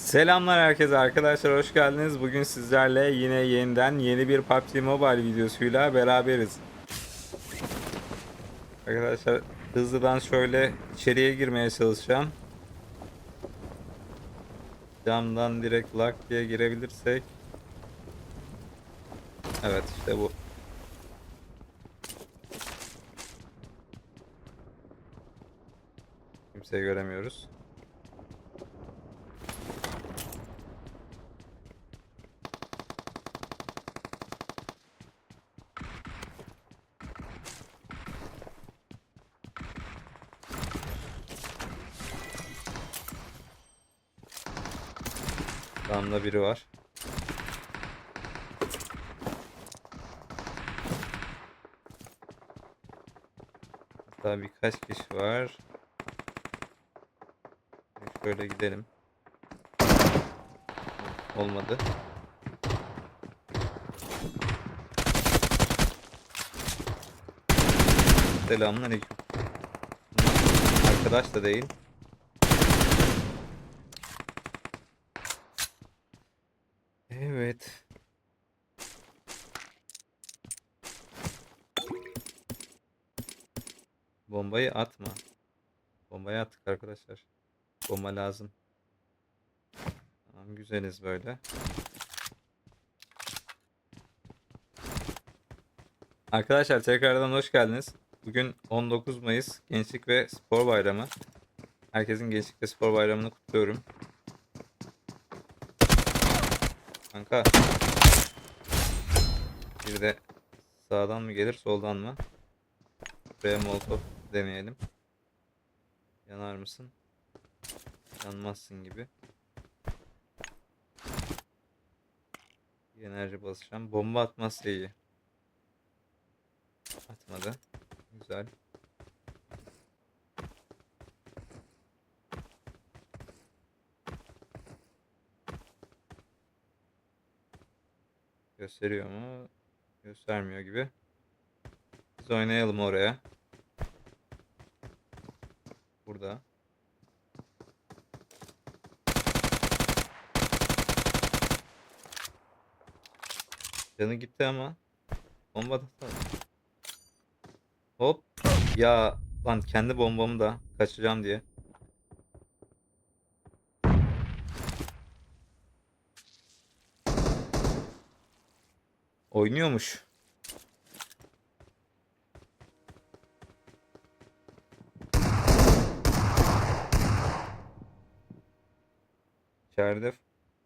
Selamlar herkese arkadaşlar hoş geldiniz. Bugün sizlerle yine yeniden yeni bir PUBG Mobile videosuyla beraberiz. Arkadaşlar hızlıdan şöyle içeriye girmeye çalışacağım. Camdan direkt lock diye girebilirsek. Evet işte bu. Kimseyi göremiyoruz. Damda biri var. Hatta birkaç kişi var. Şöyle gidelim. Olmadı. Selamünaleyküm. Arkadaş da değil. Evet. Bombayı atma. Bombayı attık arkadaşlar. Bomba lazım. Tamam güzeliz böyle. Arkadaşlar tekrardan hoş geldiniz. Bugün 19 Mayıs Gençlik ve Spor Bayramı. Herkesin Gençlik ve Spor Bayramı'nı kutluyorum. Kanka. Bir de sağdan mı gelir soldan mı? Buraya molotof deneyelim. Yanar mısın? Yanmazsın gibi. Enerji basacağım. Bomba atmazsa iyi. Atmadı. Güzel. Gösteriyor mu? Göstermiyor gibi. Biz oynayalım oraya. Burada. Canı gitti ama. Bomba da. Hop. Ya lan kendi bombamı da kaçacağım diye. Oynuyormuş. İçeride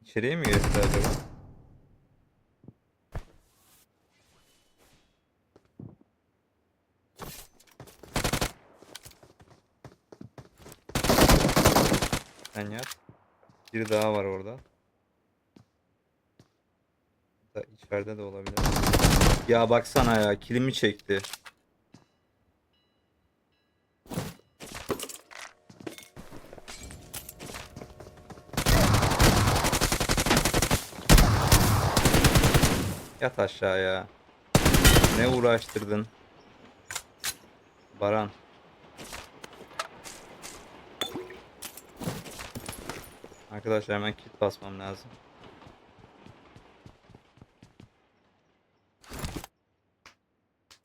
içeriye mi geçti acaba? Sen yat. Biri daha var orada. Da içeride de olabilir. Ya baksana ya kilimi çekti. Yat aşağıya. Ne uğraştırdın? Baran. Arkadaşlar hemen kit basmam lazım.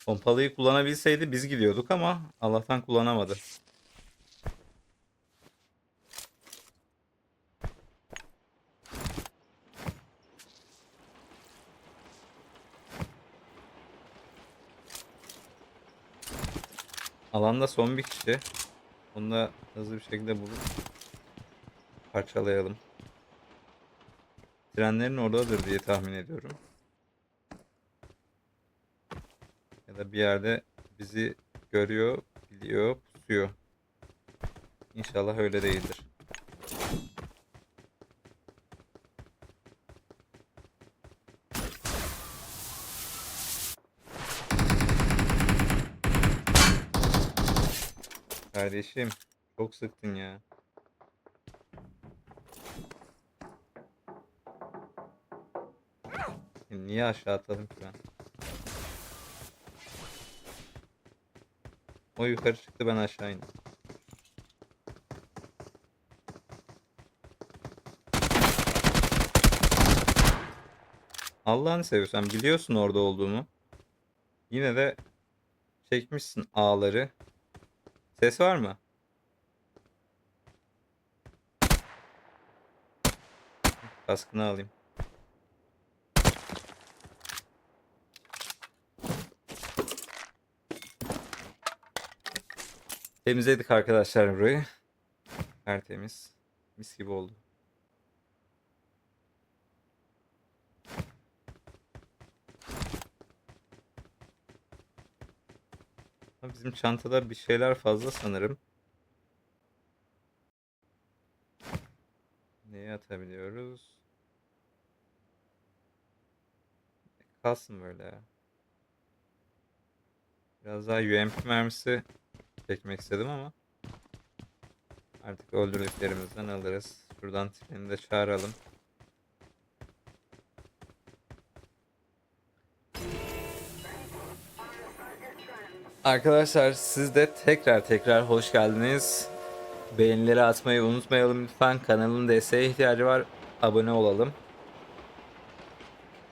Pompalıyı kullanabilseydi biz gidiyorduk ama Allah'tan kullanamadı. Alanda son bir kişi. Onu da hızlı bir şekilde bulup parçalayalım. Trenlerin oradadır diye tahmin ediyorum. Ya da bir yerde bizi görüyor, biliyor, pusuyor. İnşallah öyle değildir. Kardeşim çok sıktın ya. Niye aşağı atladım ki ben? O yukarı çıktı ben aşağı indim. Allah'ını seviyorsan biliyorsun orada olduğumu. Yine de çekmişsin ağları. Ses var mı? Kaskını alayım. Temizledik arkadaşlar burayı. Tertemiz. Mis gibi oldu. Bizim çantada bir şeyler fazla sanırım. Neye atabiliyoruz? Kalsın böyle. Biraz daha UMP mermisi çekmek istedim ama artık öldürdüklerimizden alırız. Şuradan treni de çağıralım. Arkadaşlar siz de tekrar tekrar hoş geldiniz. Beğenileri atmayı unutmayalım lütfen. Kanalın desteğe ihtiyacı var. Abone olalım.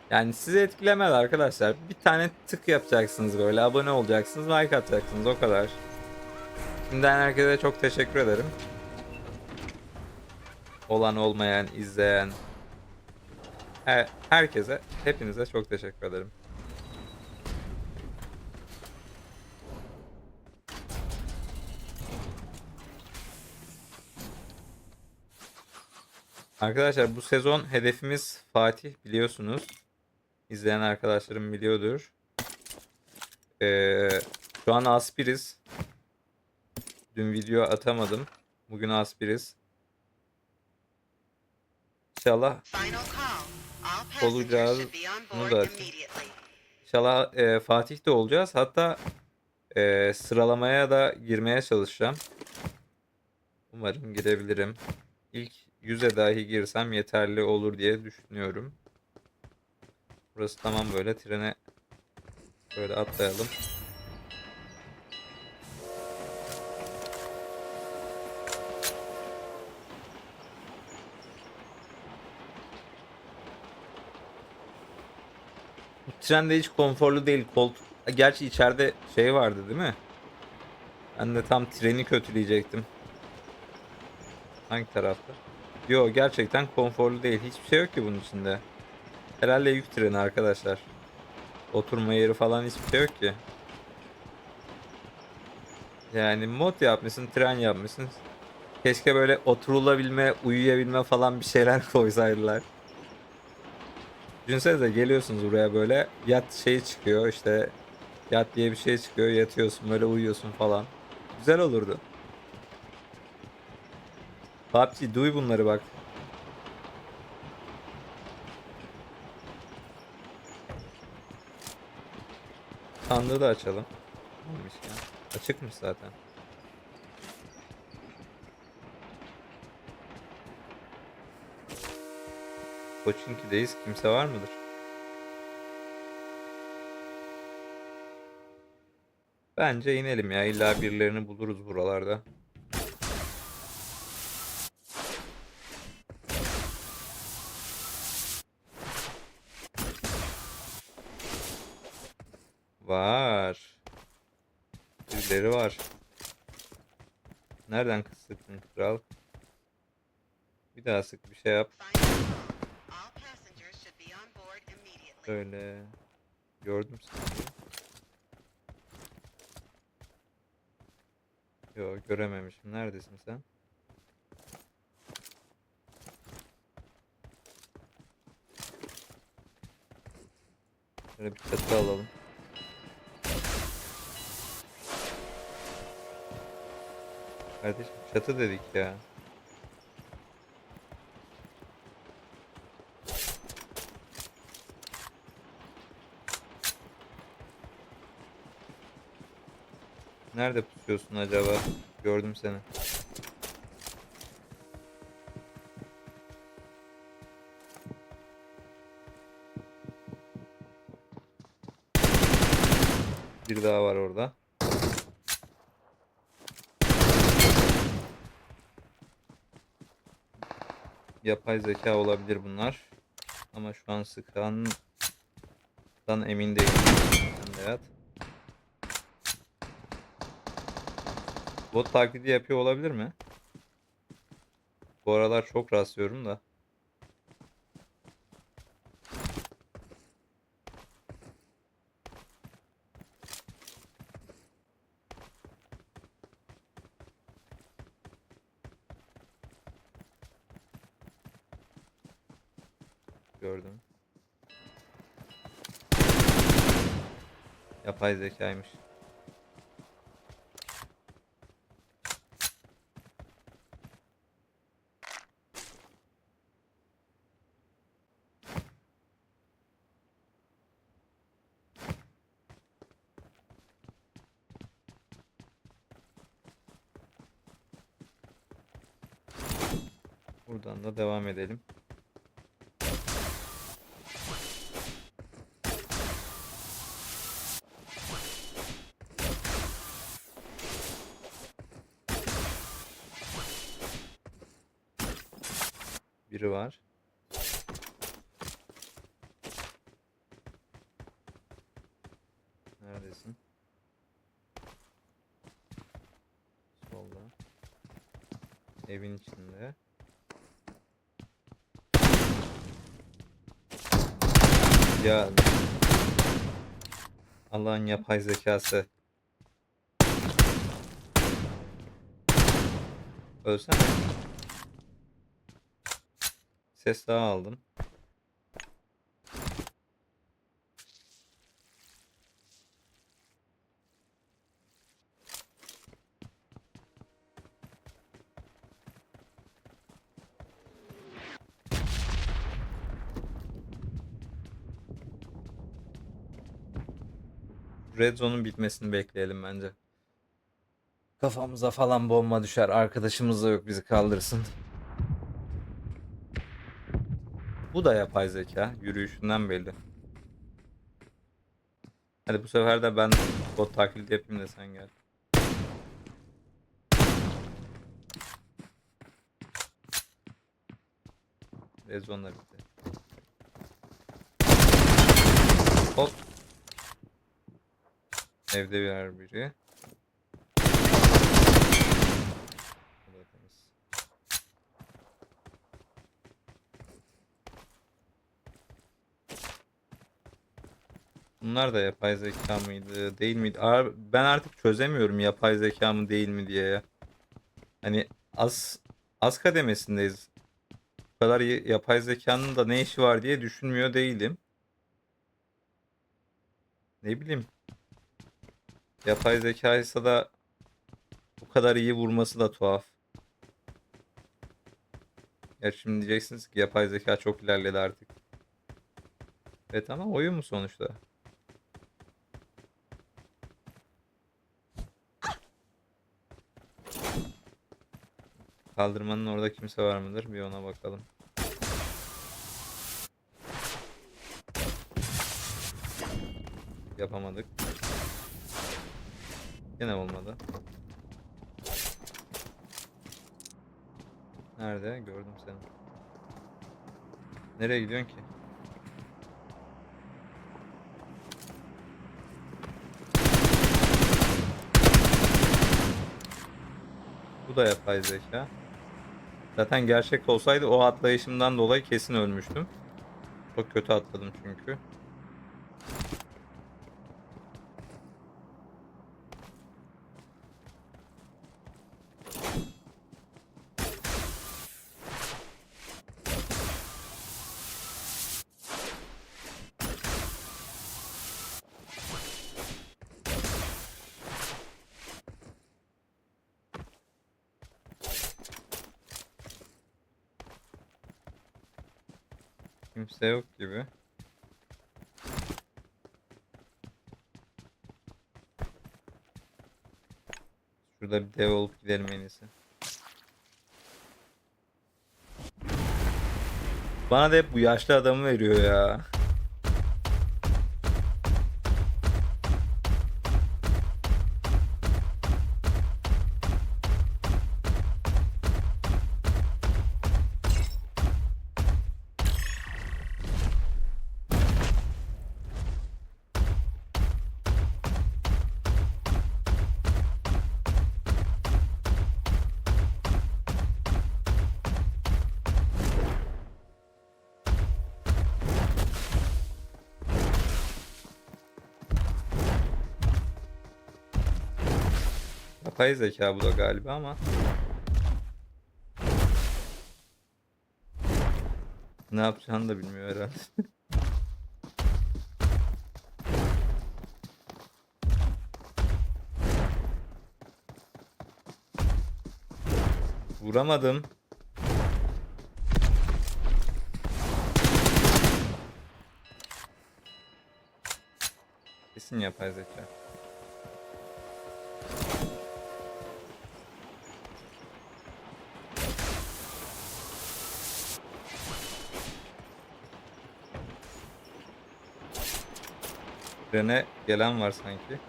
Yani sizi etkilemez arkadaşlar. Bir tane tık yapacaksınız böyle. Abone olacaksınız. Like atacaksınız. O kadar. Şimdiden herkese çok teşekkür ederim. Olan olmayan, izleyen. Her, herkese, hepinize çok teşekkür ederim. Arkadaşlar bu sezon hedefimiz Fatih biliyorsunuz. İzleyen arkadaşlarım biliyordur. Ee, şu an aspiriz. Dün video atamadım. Bugün aspiriz. İnşallah Olacağız. Bunu da. İnşallah e, Fatih de olacağız. Hatta e, sıralamaya da girmeye çalışacağım. Umarım girebilirim. İlk 100'e dahi girsem yeterli olur diye düşünüyorum. Burası tamam böyle trene böyle atlayalım. Bu tren de hiç konforlu değil. Koltuk. Gerçi içeride şey vardı değil mi? Ben de tam treni kötüleyecektim. Hangi tarafta? Yo gerçekten konforlu değil. Hiçbir şey yok ki bunun içinde. Herhalde yük treni arkadaşlar. Oturma yeri falan hiçbir şey yok ki. Yani mod yapmışsın, tren yapmışsın. Keşke böyle oturulabilme, uyuyabilme falan bir şeyler koysaydılar. Düşünsenize geliyorsunuz buraya böyle yat şeyi çıkıyor işte yat diye bir şey çıkıyor yatıyorsun böyle uyuyorsun falan. Güzel olurdu. PUBG duy bunları bak. Sandığı da açalım. Neymiş ya? Açıkmış zaten. Koçinki'deyiz. Kimse var mıdır? Bence inelim ya. İlla birilerini buluruz buralarda. Var. Birileri var. Sıktın kral? Bir daha sık bir şey yap. Final call. All passengers should be on board immediately. Öyle. Gördüm seni. Yo görememişim. Neredesin sen? Şöyle bir çatı alalım. Kardeşim çatı dedik ya. Nerede pusuyorsun acaba? Gördüm seni. Bir daha var orada. Yapay zeka olabilir bunlar. Ama şu an sıkan Dan emin değilim. Yat. Bot taklidi yapıyor olabilir mi? Bu aralar çok rastlıyorum da. Gördüm. Yapay zekaymış. Buradan da devam edelim. Biri var. Neredesin? Solda. Evin içinde. Ya Allah'ın yapay zekası. Ölsene. Ses daha aldım. Red Zone'un bitmesini bekleyelim bence. Kafamıza falan bomba düşer. Arkadaşımız da yok bizi kaldırsın. Bu da yapay zeka. Yürüyüşünden belli. Hadi bu sefer de ben bot taklidi yapayım da sen gel. Rezonla bitti. Hop. Evde bir biri. Bu da temiz. Bunlar da yapay zeka mıydı, değil miydi? Ben artık çözemiyorum yapay zeka mı değil mi diye ya. Hani az az kademesindeyiz. Bu kadar yapay zekanın da ne işi var diye düşünmüyor değilim. Ne bileyim. Yapay zekaysa da bu kadar iyi vurması da tuhaf. Ya şimdi diyeceksiniz ki yapay zeka çok ilerledi artık. Evet ama oyun mu sonuçta? Kaldırmanın orada kimse var mıdır? Bir ona bakalım. Yapamadık. Yine olmadı. Nerede? Gördüm seni. Nereye gidiyorsun ki? Bu da yapay zeka. Zaten gerçek olsaydı o atlayışımdan dolayı kesin ölmüştüm. Çok kötü atladım çünkü. Kimse yok gibi. Şurada bir dev olup gidelim en iyisi. Bana da hep bu yaşlı adamı veriyor ya. Yapay zeka bu da galiba ama. Ne yapacağını da bilmiyor herhalde. Vuramadım. Kesin yapay zeka. Trene gelen var sanki.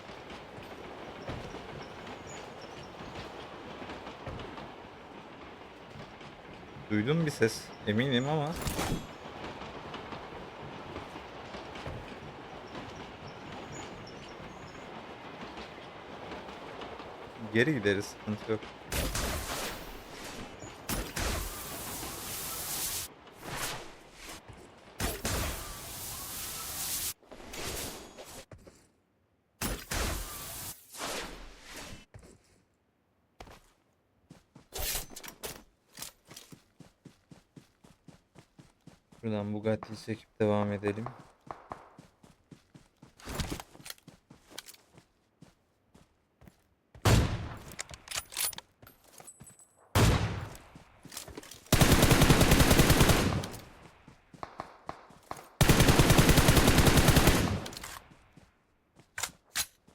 Duydum bir ses eminim ama geri gideriz sıkıntı yok. Bugatti'yi çekip devam edelim.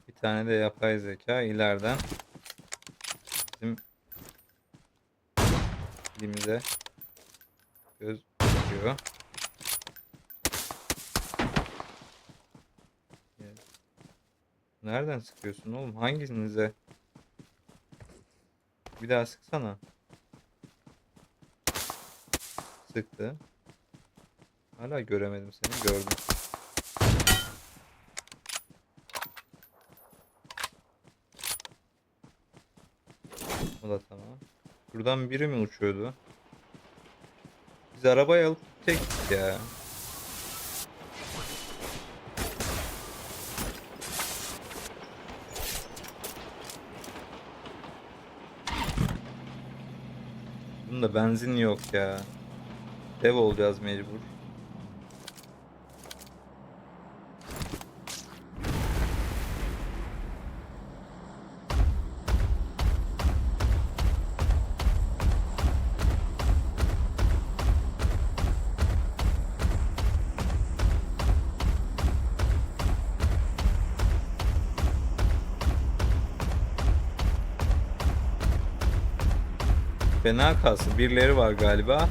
Bir tane de yapay zeka ileriden bizim dilimize göz dikiyor. Evet. Nereden sıkıyorsun oğlum? Hanginize? Bir daha sıksana. Sıktı. Hala göremedim seni. Gördüm. O da tamam. Buradan biri mi uçuyordu? Biz arabayı alıp gidecektik ya. Bunda benzin yok ya. Dev olacağız mecbur. Fena kalsın. Birileri var galiba.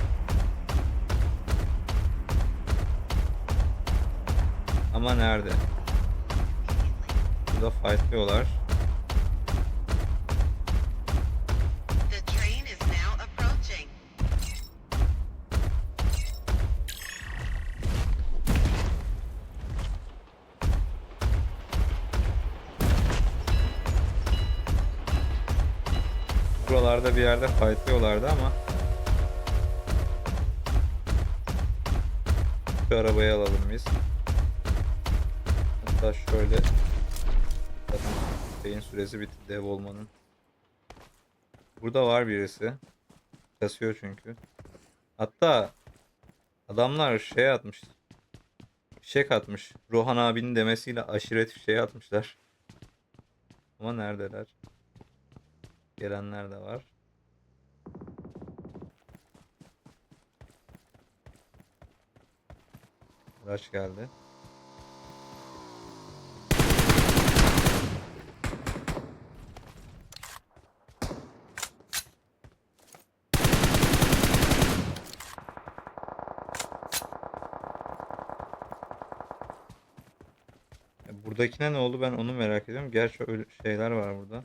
Ama nerede? Burada fightlıyorlar. Buralarda bir yerde fightlıyorlardı ama Şu arabayı alalım biz. Hatta şöyle Zaten şeyin süresi bitti dev olmanın. Burada var birisi. Kasıyor çünkü. Hatta adamlar şey atmış. Fişek atmış. Rohan abinin demesiyle aşiret fişeği atmışlar. Ama neredeler? Gelenler de var. Araç geldi. Buradakine ne oldu ben onu merak ediyorum. Gerçi öyle şeyler var burada.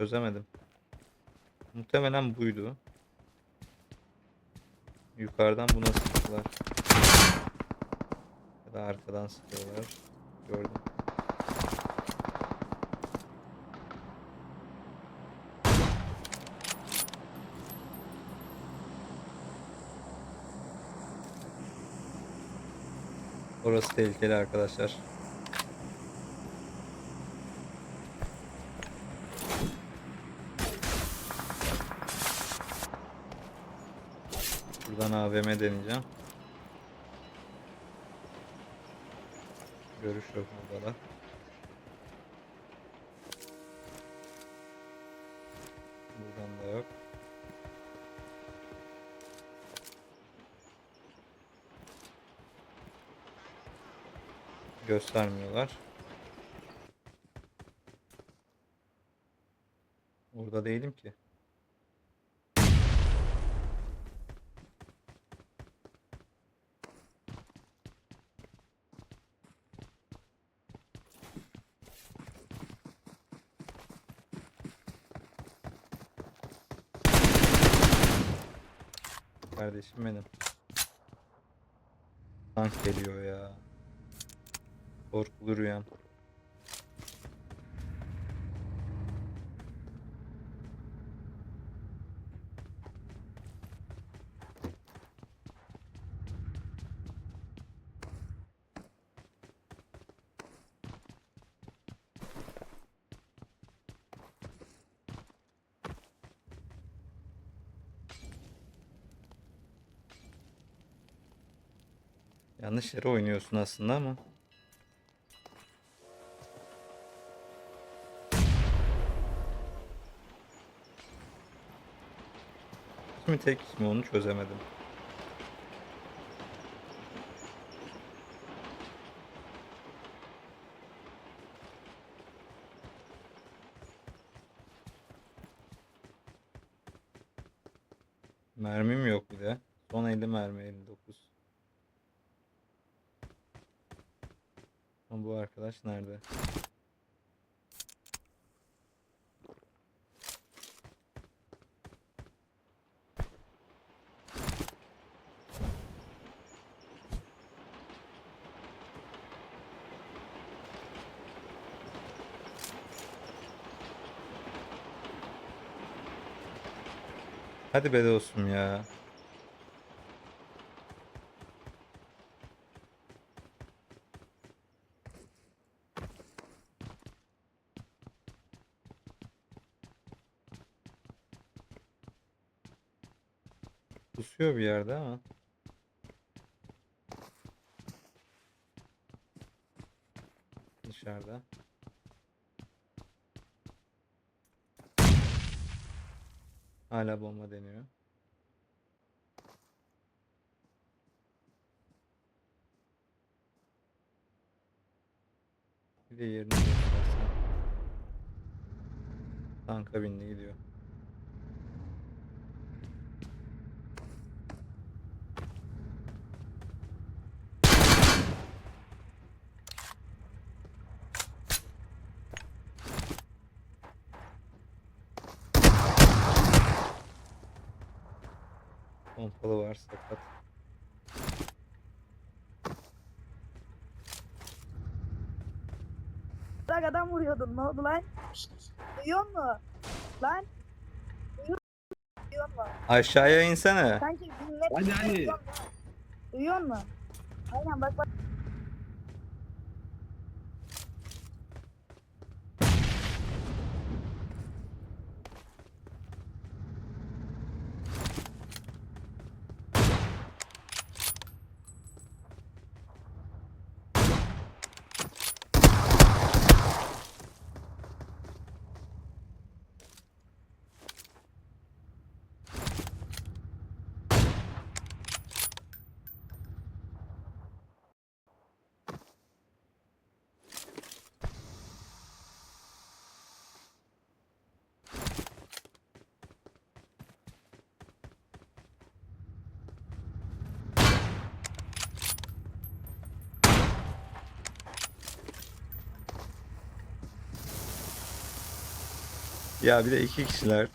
Çözemedim. Muhtemelen buydu. Yukarıdan buna sıktılar. Ya da arkadan sıkıyorlar. Gördüm. Orası tehlikeli arkadaşlar. Buradan AVM deneyeceğim. Görüş yok burada da. Buradan da yok. Göstermiyorlar. Orada değilim ki. Kardeşim benim. Tank geliyor ya. Korkulu rüyam. Yanlış yere oynuyorsun aslında ama. Kimi tek mi onu çözemedim. Mermim yok bir de. Son 50 mermi 59. Ama bu arkadaş nerede? Hadi be dostum ya. Pusuyor bir yerde ama. Dışarıda. Hala bomba deniyor. Bir de yerini göstersen. Tanka bindi gidiyor. Pompalı var sakat. Bak adam vuruyordun. Ne oldu lan? Duyuyor musun? Lan? Duyuyor musun? Aşağıya insene. Sanki dinle. Hadi, hadi. Duyuyor musun? Aynen bak bak. Ya bir de iki kişiler.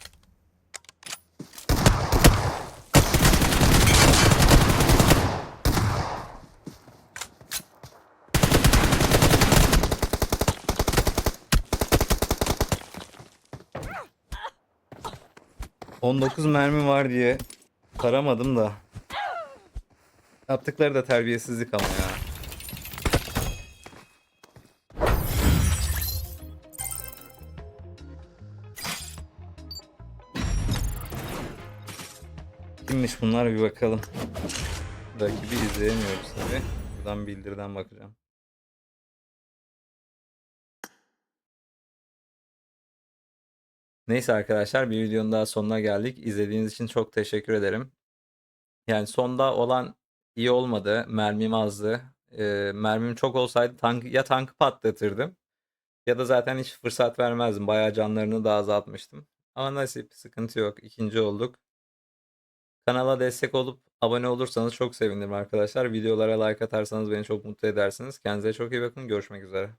...19 mermi var diye... ...taramadım da... ...yaptıkları da terbiyesizlik ama ya. Kimmiş bunlar bir bakalım. Rakibi izleyemiyoruz tabi. Buradan bildiriden bakacağım. Neyse arkadaşlar bir videonun daha sonuna geldik. İzlediğiniz için çok teşekkür ederim. Yani sonda olan iyi olmadı. Mermim azdı. Ee, mermim çok olsaydı tank, ya tankı patlatırdım ya da zaten hiç fırsat vermezdim. Bayağı canlarını da azaltmıştım. Ama nasip sıkıntı yok. İkinci olduk. Kanala destek olup abone olursanız çok sevinirim arkadaşlar. Videolara like atarsanız beni çok mutlu edersiniz. Kendinize çok iyi bakın. Görüşmek üzere.